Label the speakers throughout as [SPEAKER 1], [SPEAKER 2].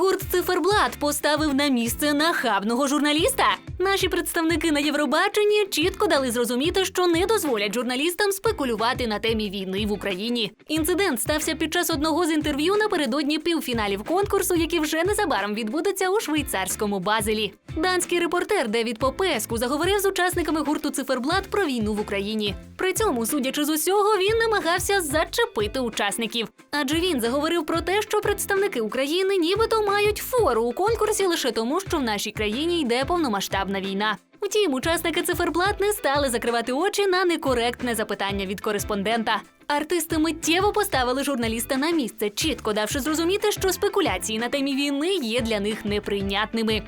[SPEAKER 1] Гурт циферблат поставив на місце нахабного журналіста. Наші представники на Євробаченні чітко дали зрозуміти, що не дозволять журналістам спекулювати на темі війни в Україні. Інцидент стався під час одного з інтерв'ю напередодні півфіналів конкурсу, які вже незабаром відбудуться у швейцарському Базелі. Данський репортер Девід Попеску заговорив з учасниками гурту Циферблат про війну в Україні. При цьому, судячи з усього, він намагався зачепити учасників. Адже він заговорив про те, що представники України нібито мають фору у конкурсі лише тому, що в нашій країні йде повномасштабна війна. Втім, учасники циферблат не стали закривати очі на некоректне запитання від кореспондента. Артисти миттєво поставили журналіста на місце, чітко давши зрозуміти, що спекуляції на темі війни є для них неприйнятними.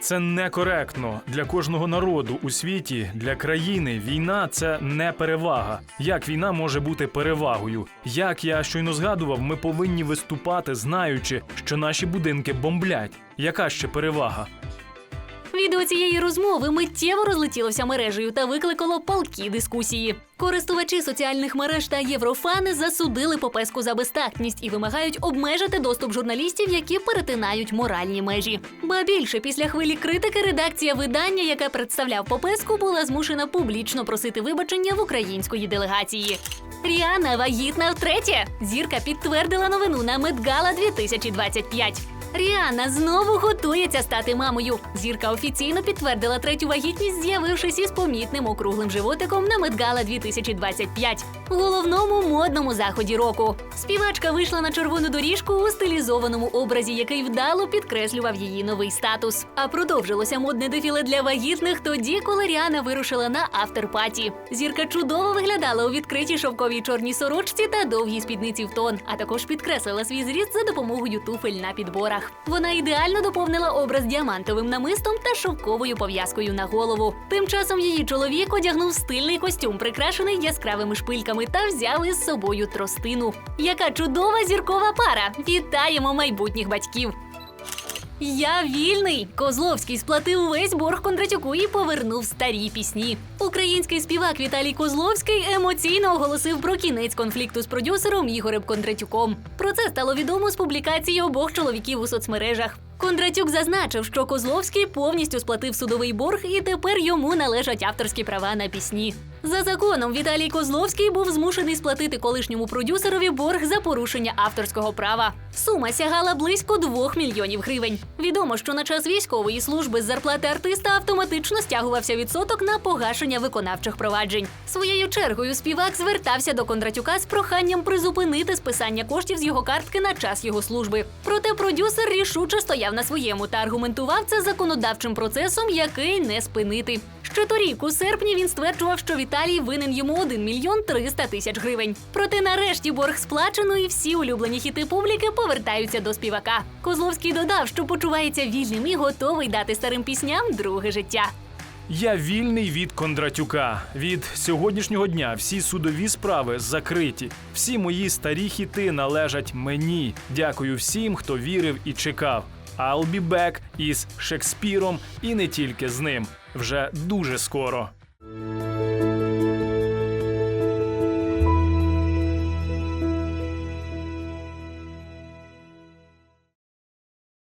[SPEAKER 2] Це некоректно для кожного народу у світі, для країни. Війна це не перевага. Як війна може бути перевагою? Як я щойно згадував, ми повинні виступати, знаючи, що наші будинки бомблять. Яка ще перевага?
[SPEAKER 1] Відео цієї розмови миттєво розлетілося мережею та викликало палкі дискусії. Користувачі соціальних мереж та єврофани засудили попеску за безтактність і вимагають обмежити доступ журналістів, які перетинають моральні межі. Ба більше після хвилі критики редакція видання, яке представляв попеску, була змушена публічно просити вибачення в української делегації. Ріана вагітна втретє. Зірка підтвердила новину на Медгала 2025. Ріана знову готується стати мамою. Зірка офіційно підтвердила третю вагітність, з'явившись із помітним округлим животиком на Медгала 2025 – головному модному заході року. Співачка вийшла на червону доріжку у стилізованому образі, який вдало підкреслював її новий статус. А продовжилося модне дефіле для вагітних тоді, коли Ріана вирушила на авторпаті. Зірка чудово виглядала у відкритій шовковій чорній сорочці та довгій спідниці в тон, а також підкреслила свій зріст за допомогою туфель на підборах. Вона ідеально доповнила образ діамантовим намистом та шовковою пов'язкою на голову. Тим часом її чоловік одягнув стильний костюм, прикрашений яскравими шпильками, та взяв із собою тростину. Яка чудова зіркова пара! Вітаємо майбутніх батьків! Я вільний. Козловський сплатив весь борг Кондратюку і повернув старі пісні. Український співак Віталій Козловський емоційно оголосив про кінець конфлікту з продюсером Ігорем Кондратюком. Про це стало відомо з публікації обох чоловіків у соцмережах. Кондратюк зазначив, що Козловський повністю сплатив судовий борг, і тепер йому належать авторські права на пісні. За законом Віталій Козловський був змушений сплатити колишньому продюсерові борг за порушення авторського права. Сума сягала близько 2 мільйонів гривень. Відомо, що на час військової служби з зарплати артиста автоматично стягувався відсоток на погашення виконавчих проваджень. Своєю чергою співак звертався до Кондратюка з проханням призупинити списання коштів з його картки на час його служби. Проте продюсер рішуче стояв на своєму та аргументував це законодавчим процесом, який не спинити. Ще торік, у серпні, він стверджував, що Віталій винен йому 1 мільйон 300 тисяч гривень. Проте нарешті борг сплачено, і всі улюблені хіти публіки повертаються до співака. Козловський додав, що почувається вільним і готовий дати старим пісням друге життя.
[SPEAKER 2] Я вільний від Кондратюка. Від сьогоднішнього дня всі судові справи закриті. Всі мої старі хіти належать мені. Дякую всім, хто вірив і чекав. I'll be back із Шекспіром і не тільки з ним. Вже дуже скоро.